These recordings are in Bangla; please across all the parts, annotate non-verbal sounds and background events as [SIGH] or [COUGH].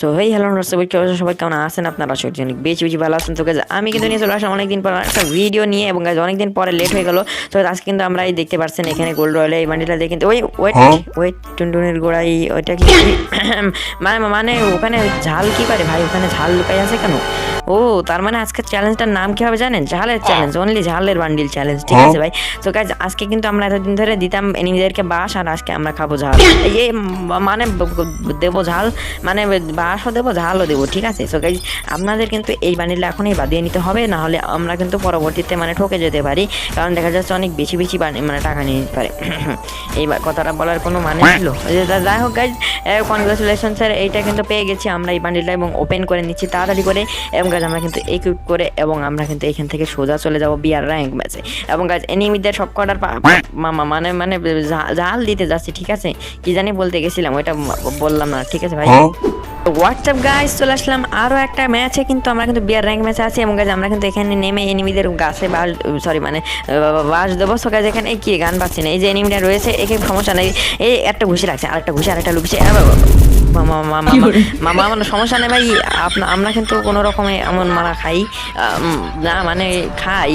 তো হেই হ্যালো সবাই আছেন? সবাই কেমন আছেন? আপনারা সবাই অনেক বেশি বেশি ভালো আছেন। তো আমি কিন্তু নিয়ে চলে আসলাম অনেকদিন পর একটা ভিডিও নিয়ে এবং অনেকদিন পরে লেট হয়ে গেল। তো আজকে কিন্তু আমরা এই দেখতে পাচ্ছেন এখানে গোল্ড রয়েল এই মান্ডিটা দিয়ে কিন্তু ওই ওয়েট ওয়েট টুনটুনের গোড়াই ওইটা কি? [COUGHS] মানে মানে ওখানে ঝাল কি করে ভাই? ওখানে ঝাল লুকাই আছে কেন? ও তার মানে আজকে চ্যালেঞ্জটার নাম কি হবে জানেন? ঝালের চ্যালেঞ্জ অনলি ঝালের বান্ডিল চ্যালেঞ্জ ঠিক আছে ভাই? তো গাইজ আজকে কিন্তু আমরা এতদিন ধরে দিতাম এনিমিদেরকে বাস আর আজকে আমরা খাব ঝাল। [COUGHS] এই মানে দেবো ঝাল মানে বাসও দেবো ঝালও দেবো ঠিক আছে? তো গাইজ আপনাদের কিন্তু এই বান্ডিলটা এখনই বাদিয়ে নিতে হবে না হলে আমরা কিন্তু পরবর্তীতে মানে ঠকে যেতে পারি কারণ দেখা যাচ্ছে অনেক বেশি বেশি মানে টাকা নিয়ে নিতে পারে। [COUGHS] এই কথাটা বলার কোনো মানে [COUGHS] ছিল? যাই হোক গাইজ কনগ্রাচুলেশন স্যার এইটা কিন্তু পেয়ে গেছি আমরা এই বান্ডিলটা এবং ওপেন করে নিচ্ছি তাড়াতাড়ি করে এবং গাছ আমরা কিন্তু একুইপ করে এবং আমরা কিন্তু এখান থেকে সোজা চলে যাব বিয়ার র্যাঙ্ক ম্যাচে এবং গাছ এনিমিদের সব কটার মামা মানে মানে জাল দিতে যাচ্ছি ঠিক আছে? কি জানি বলতে গেছিলাম ওইটা বললাম না ঠিক আছে ভাই? হোয়াটসঅ্যাপ গাইস চলে আসলাম আরও একটা ম্যাচে কিন্তু আমরা কিন্তু বিয়ার র্যাঙ্ক ম্যাচে আছি এবং গাছ আমরা কিন্তু এখানে নেমে এনিমিদের গাছে বাস সরি মানে বাস দেবো। সো গাছ এখানে কি গান পাচ্ছি না? এই যে এনিমিটা রয়েছে একে সমস্যা নেই এই একটা ঘুষি রাখছে আরেকটা ঘুষি আরেকটা লুকছে মামা মামা সমস্যা নেই ভাই আপনা আমরা কিন্তু কোনো রকমে এমন মারা খাই না মানে খাই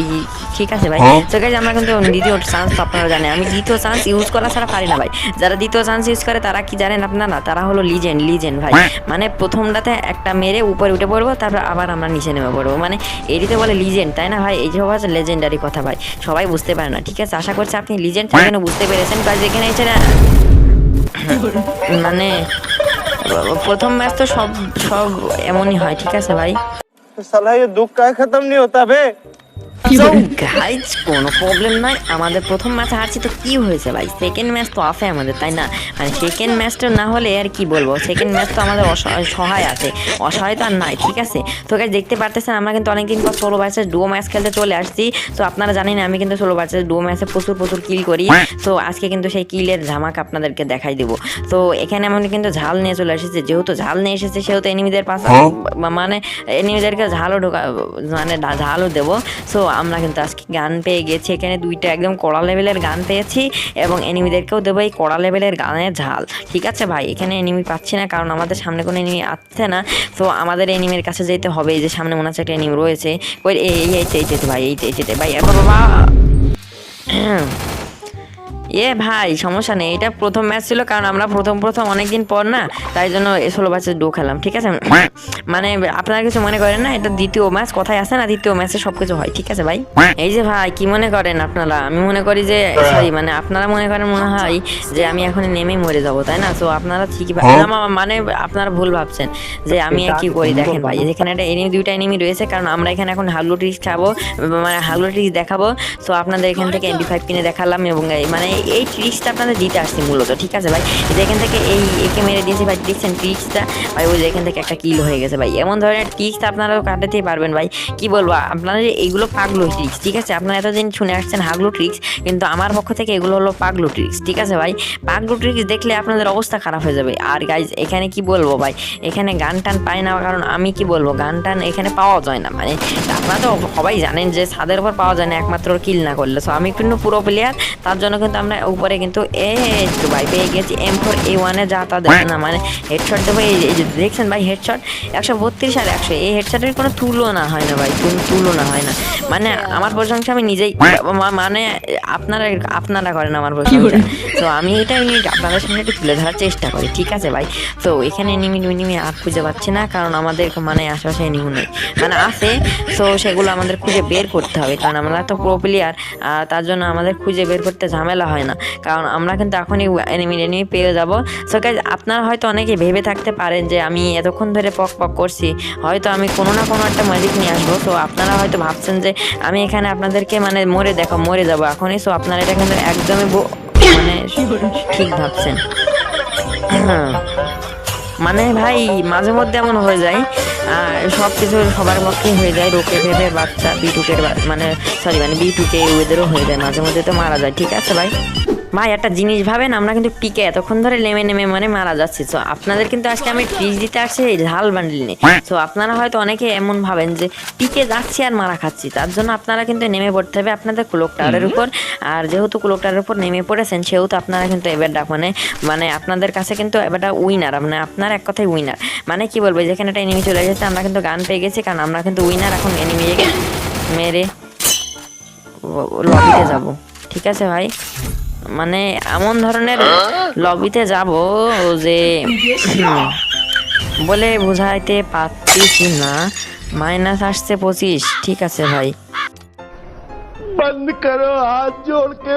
ঠিক আছে ভাই। তো গাইজ আমরা কিন্তু দ্বিতীয় চান্স তো আপনারা জানেন। আমি দ্বিতীয় চান্স ইউজ করা ছাড়া পারি না ভাই। যারা দ্বিতীয় চান্স ইউজ করে তারা কি জানেন আপনারা? তারা হলো লিজেন্ড লিজেন্ড ভাই। মানে প্রথমটাতে একটা মেরে উপরে উঠে পড়ব তারপর আবার আমরা নিচে নেমে পড়ব। মানে এটিতে বলে লিজেন্ড তাই না ভাই? এই যে হচ্ছে লেজেন্ডারি কথা ভাই। সবাই বুঝতে পারে না ঠিক আছে? আশা করছি আপনি লিজেন্ড তাই বুঝতে পেরেছেন। গাইজ এখানে এসে না মানে প্রথম ম্যাচ তো সব সব এমনই হয়, ঠিক আছে ভাই? সালাই দুঃখ খতম নি হতা বে গাইজ কোনো প্রবলেম নাই। আমাদের প্রথম ম্যাচ হারছি তো কি হয়েছে ভাই? সেকেন্ড ম্যাচ তো আছে আমাদের তাই না? মানে সেকেন্ড ম্যাচটা না হলে আর কি বলব? সেকেন্ড ম্যাচ তো আমাদের সহায় আছে। অসহায় তো আর নাই ঠিক আছে? তো গাইজ দেখতে পারতেছেন আমরা কিন্তু অনেকদিন পর ষোলো ডুও ম্যাচ খেলতে চলে আসছি। তো আপনারা জানেন আমি কিন্তু ষোলো ডুও ম্যাচে প্রচুর প্রচুর কিল করি। তো আজকে কিন্তু সেই কিলের ঝামাক আপনাদেরকে দেখাই দেবো। তো এখানে আমি কিন্তু ঝাল নিয়ে চলে এসেছি। যেহেতু ঝাল নিয়ে এসেছে সেহেতু এনিমিদের পাশে মানে এনিমিদেরকে ঝালও ঢোকা মানে ঝালও দেবো। সো আমরা কিন্তু আজকে গান পেয়ে গেছি। এখানে দুইটা একদম কড়া লেভেলের গান পেয়েছি এবং এনিমিদেরকেও দেবো এই কড়া লেভেলের গানের ঝাল। ঠিক আছে ভাই? এখানে এনিমি পাচ্ছি না কারণ আমাদের সামনে কোনো এনিমি আসছে না। তো আমাদের এনিমির কাছে যেতে হবে। যে সামনে মনে হচ্ছে একটা এনিমি রয়েছে। ওই এই এই ভাই, এই এই এই ভাই বাবা! এ ভাই সমস্যা নেই। এটা প্রথম ম্যাচ ছিল কারণ আমরা প্রথম প্রথম অনেকদিন পর না তাই জন্য ষোলো ম্যাচে ডো খেলাম ঠিক আছে? মানে আপনারা কিছু মনে করেন না এটা দ্বিতীয় ম্যাচ কথায় আসে না দ্বিতীয় ম্যাচে সব কিছু হয় ঠিক আছে ভাই? এই যে ভাই কি মনে করেন আপনারা? আমি মনে করি যে সরি মানে আপনারা মনে করেন মনে হয় যে আমি এখন নেমে মরে যাব তাই না? তো আপনারা ঠিকই না, মানে আপনারা ভুল ভাবছেন যে আমি কি করি দেখেন ভাই যেখানে একটা এনিমি দুইটা এনিমি রয়েছে কারণ আমরা এখানে এখন হাগলো ট্রিক্স খাব মানে হাগলো ট্রিক্স দেখাবো তো আপনাদের এখান থেকে এমপি ফাইভ কিনে দেখালাম এবং মানে এই ট্রিক্সটা আপনাদের দিতে আসছি মূলত, ঠিক আছে ভাই? এই যে এখান থেকে এই একে মেরে দিয়েছি ভাই, দেখছেন ট্রিক্সটা ভাই, ওই যে এখান থেকে একটা কিল হয়ে গেছে ভাই। এমন ধরনের ট্রিক্স আপনারাও কাটাতেই পারবেন ভাই। কি বলব, আপনাদের এইগুলো পাগলো ট্রিক্স ঠিক আছে? আপনারা এতদিন শুনে আসছেন হাগলো ট্রিক্স কিন্তু আমার পক্ষ থেকে এগুলো হলো পাগলো ট্রিক্স ঠিক আছে ভাই? পাগলো ট্রিক্স দেখলে আপনাদের অবস্থা খারাপ হয়ে যাবে। আর গাইজ এখানে কি বলব ভাই? এখানে গান টান পাই না, কারণ আমি কি বলব, গান টান এখানে পাওয়া যায় না মানে আপনারা তো সবাই জানেন যে ছাদের উপর পাওয়া যায় না, একমাত্র কিল না করলে। সো আমি কিন্তু পুরো প্লেয়ার তার জন্য কিন্তু আমরা উপরে কিন্তু এ ভাই পেয়ে গেছি এম ফোর এ ওয়ানে যা তা দেবে না মানে হেডশট দেবো এই যে দেখছেন ভাই হেডশট একশো বত্রিশ আর একশো এই হেডশটের কোনো তুলনা হয় না ভাই কোনো তুলনা হয় না। মানে আমার প্রশংসা আমি নিজেই মানে আপনারা আপনারা করেন আমার প্রশংসা। তো আমি এটা আপনাদের সামনে একটু তুলে ধরার চেষ্টা করি ঠিক আছে ভাই? তো এখানে নিমি নিমি আর খুঁজে পাচ্ছি না কারণ আমাদের মানে আশেপাশে এনিমি নেই। মানে আছে তো সেগুলো আমাদের খুঁজে বের করতে হবে কারণ আমরা তো প্রো প্লেয়ার আর তার জন্য আমাদের খুঁজে বের করতে ঝামেলা হয় না। কারণ আমরা কিন্তু এখনই এনিমি এনিমি পেয়ে যাব। সো গাইজ আপনারা হয়তো অনেকে ভেবে থাকতে পারেন যে আমি এতক্ষণ ধরে পক পক করছি। হয়তো আমি কোনো না কোনো একটা ম্যাজিক নিয়ে আসব। তো আপনারা হয়তো ভাবছেন যে আমি এখানে আপনাদেরকে মানে মরে দেখো, মরে যাব এখনই। সো আপনারা এটা কিন্তু একদমই মানে ঠিক ভাবছেন। হ্যাঁ। মানে ভাই মাঝে মধ্যে এমন হয়ে যায় সব কিছু সবার পক্ষে হয়ে যায়। রোকে ভেবে বাচ্চা বিটুকের মানে সরি মানে বিটুকে ওদেরও হয়ে যায়। মাঝে মধ্যে তো মারা যায়। ঠিক আছে ভাই ভাই একটা জিনিস ভাবেন আমরা কিন্তু পিকে এতক্ষণ ধরে নেমে নেমে মানে মারা যাচ্ছি। তো আপনাদের কিন্তু আজকে আমি ফ্রিজ দিতে আসছি এই লাল বান্ডিল নিয়ে। তো আপনারা হয়তো অনেকে এমন ভাবেন যে পিকে যাচ্ছি আর মারা খাচ্ছি। তার জন্য আপনারা কিন্তু নেমে পড়তে হবে আপনাদের ক্লোক টাওয়ারের উপর। আর যেহেতু ক্লোক টাওয়ারের উপর নেমে পড়েছেন সেহেতু আপনারা কিন্তু এবারটা মানে মানে আপনাদের কাছে কিন্তু এবারটা উইনার মানে আপনার এক কথায় উইনার মানে কি বলব যেখানে একটা এনিমি চলে গেছে আমরা কিন্তু গান পেয়ে গেছি কারণ আমরা কিন্তু উইনার এখন এনিমি মেরে লবিতে যাব। ঠিক আছে ভাই? মানে এমন ধরনের লবিতে যাব যে [CLEARS THROAT] বলে বোঝাইতে পারতেছি না। মাইনাস আসছে পঁচিশ, ঠিক আছে ভাই। বন্ধ করো, হাত জোড় কে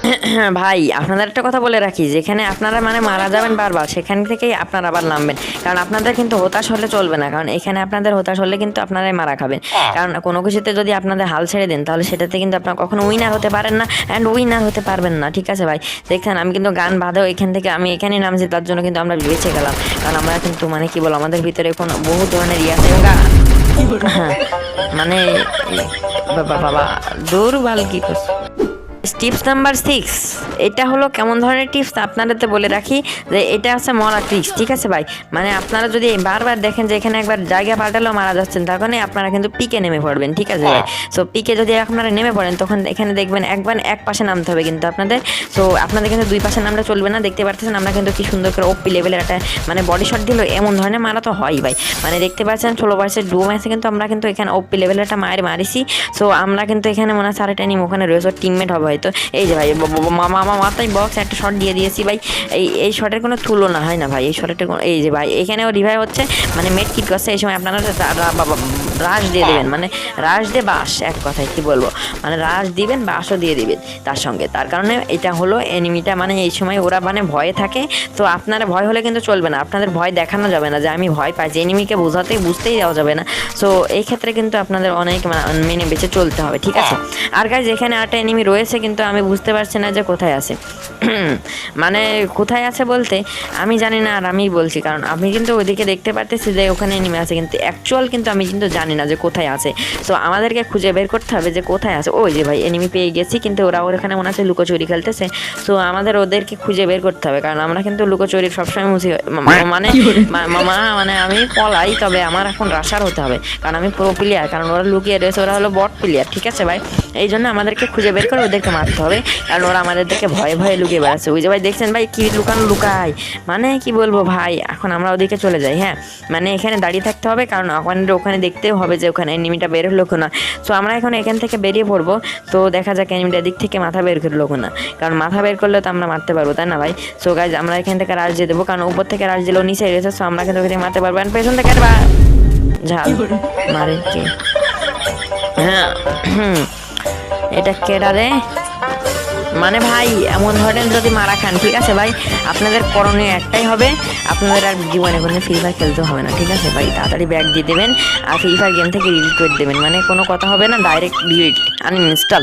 [COUGHS] ভাই আপনাদের একটা কথা বলে রাখি যেখানে আপনারা মানে মারা যাবেন বারবার সেখান থেকেই আপনারা আবার নামবেন। কারণ আপনাদের কিন্তু হতাশ হলে চলবে না কারণ এখানে আপনাদের হতাশ হলে কিন্তু আপনারাই মারা খাবেন। কারণ কোনো কিছুতে যদি আপনাদের হাল ছেড়ে দেন তাহলে সেটাতে কিন্তু আপনারা কখনো উইনার হতে পারেন না অ্যান্ড উইনার হতে পারবেন না ঠিক আছে ভাই? দেখছেন আমি কিন্তু গান বাঁধেও এখান থেকে আমি এখানে নামছি তার জন্য কিন্তু আমরা বেঁচে গেলাম। কারণ আমরা কিন্তু মানে কি বলো আমাদের ভিতরে কোনো বহু ধরনের ইয়ে আছে হ্যাঁ মানে বাবা বাবা দুর্বল কি করছে? টিপস নাম্বার সিক্স এটা হলো কেমন ধরনের টিপস আপনাদেরতে বলে রাখি যে এটা হচ্ছে মরা ট্রিক্স ঠিক আছে ভাই? মানে আপনারা যদি বারবার দেখেন যে এখানে একবার জায়গা পাল্টালেও মারা যাচ্ছেন তখন আপনারা কিন্তু পিকে নেমে পড়বেন ঠিক আছে ভাই? সো পিকে যদি আপনারা নেমে পড়েন তখন এখানে দেখবেন একবার এক পাশে নামতে হবে কিন্তু আপনাদের। সো আপনাদের কিন্তু দুই পাশে নামলে চলবে না দেখতে পাচ্ছেন আমরা কিন্তু কি সুন্দর করে ওপি লেভেলের একটা মানে বডি শট দিল এমন ধরনের মারা তো হয় ভাই। মানে দেখতে পাচ্ছেন ষোলো পার্সেন্ট ডু ম্যাচে কিন্তু আমরা কিন্তু এখানে ওপি লেভেলের একটা মায়ের মারিছি। সো আমরা কিন্তু এখানে মনে হয় সাড়ে টাইম ওখানে রয়েছে টিমমেট হবে। হয়তো এই যে ভাই মাথায় বক্স একটা শট দিয়ে দিয়েছি ভাই। এই এই শটের কোনো তুলনা হয় না ভাই? এই শটের কোনো এই যে ভাই এখানেও রিভাই হচ্ছে। মানে মেট কিট করছে এই সময় আপনারা রাশ দিয়ে দেবেন। মানে রাশ দিয়ে বাস এক কথায় কি বলব? মানে রাশ দিবেন বাসও দিয়ে দিবেন তার সঙ্গে। তার কারণে এটা হলো এনিমিটা মানে এই সময় ওরা মানে ভয়ে থাকে। তো আপনারা ভয় হলে কিন্তু চলবে না। আপনাদের ভয় দেখানো যাবে না যে আমি ভয় পাই। যে এনিমিকে বোঝাতে বুঝতেই দেওয়া যাবে না। সো এই ক্ষেত্রে কিন্তু আপনাদের অনেক মানে মেনে বেঁচে চলতে হবে ঠিক আছে? আর গাইজ এখানে একটা এনিমি রয়েছে কিন্তু আমি বুঝতে পারছি না যে কোথায় আছে। [CLEARS THROAT] মানে কোথায় আছে বলতে আমি জানি না আর আমি বলছি কারণ আমি কিন্তু ওইদিকে দেখতে পারতেছি যে ওখানে এনিমি আছে কিন্তু অ্যাকচুয়াল কিন্তু আমি কিন্তু জানি না যে কোথায় আছে। সো আমাদেরকে খুঁজে বের করতে হবে যে কোথায় আছে। ওই যে ভাই এনিমি পেয়ে গেছি কিন্তু ওরা ওখানে মনে আছে লুকোচুরি খেলতেছে। তো আমাদের ওদেরকে খুঁজে বের করতে হবে কারণ আমরা কিন্তু লুকোচুরি সবসময় মুছি মানে মা- মামা মানে আমি পলাই তবে আমার এখন রাশার হতে হবে কারণ আমি প্রো প্লেয়ার কারণ ওরা লুকিয়ে রয়েছে ওরা হলো বট প্লেয়ার ঠিক আছে ভাই? এই জন্য আমাদেরকে খুঁজে বের করে ওদেরকে মারতে হবে। কারণ ওরা আমাদের দেখে ভয়ে ভয়ে লুকিয়ে বেড়াচ্ছে। ওই যে ভাই দেখছেন ভাই, কী লুকানো লুকায়। মানে কি বলব ভাই, এখন আমরা ওদিকে চলে যাই হ্যাঁ? মানে এখানে দাঁড়িয়ে থাকতে হবে, কারণ ওখানে ওখানে দেখতেও হবে যে ওখানে এনিমিটা বের হলো না সো আমরা এখন এখান থেকে বেরিয়ে পড়ব। তো দেখা যাক এনিমিটার দিক থেকে মাথা বের করল না কারণ মাথা বের করলে তো আমরা মারতে পারব, তাই না ভাই? সো গাইজ আমরা এখান থেকে রাজ দিয়ে দেবো, কারণ উপর থেকে রাজ দিলেও নিচে গেছে সো আমরা কিন্তু মারতে পারব। পেছন থেকে ঝাল, মারে কে? হ্যাঁ। এটা কেডা রে মানে ভাই, এমন ধরনের যদি মারা খান, ঠিক আছে ভাই? আপনাদের করণীয় একটাই হবে, আপনাদের আর জীবনে কোনো ফ্রি ফায়ার খেলতে হবে না, ঠিক আছে ভাই? তাড়াতাড়ি ব্যাগ দিয়ে দেবেন, আর ফ্রি ফায়ার গেম থেকে ডিলিট করে দেবেন। মানে কোনো কথা হবে না ডাইরেক্ট ডিলিট আনইনস্টল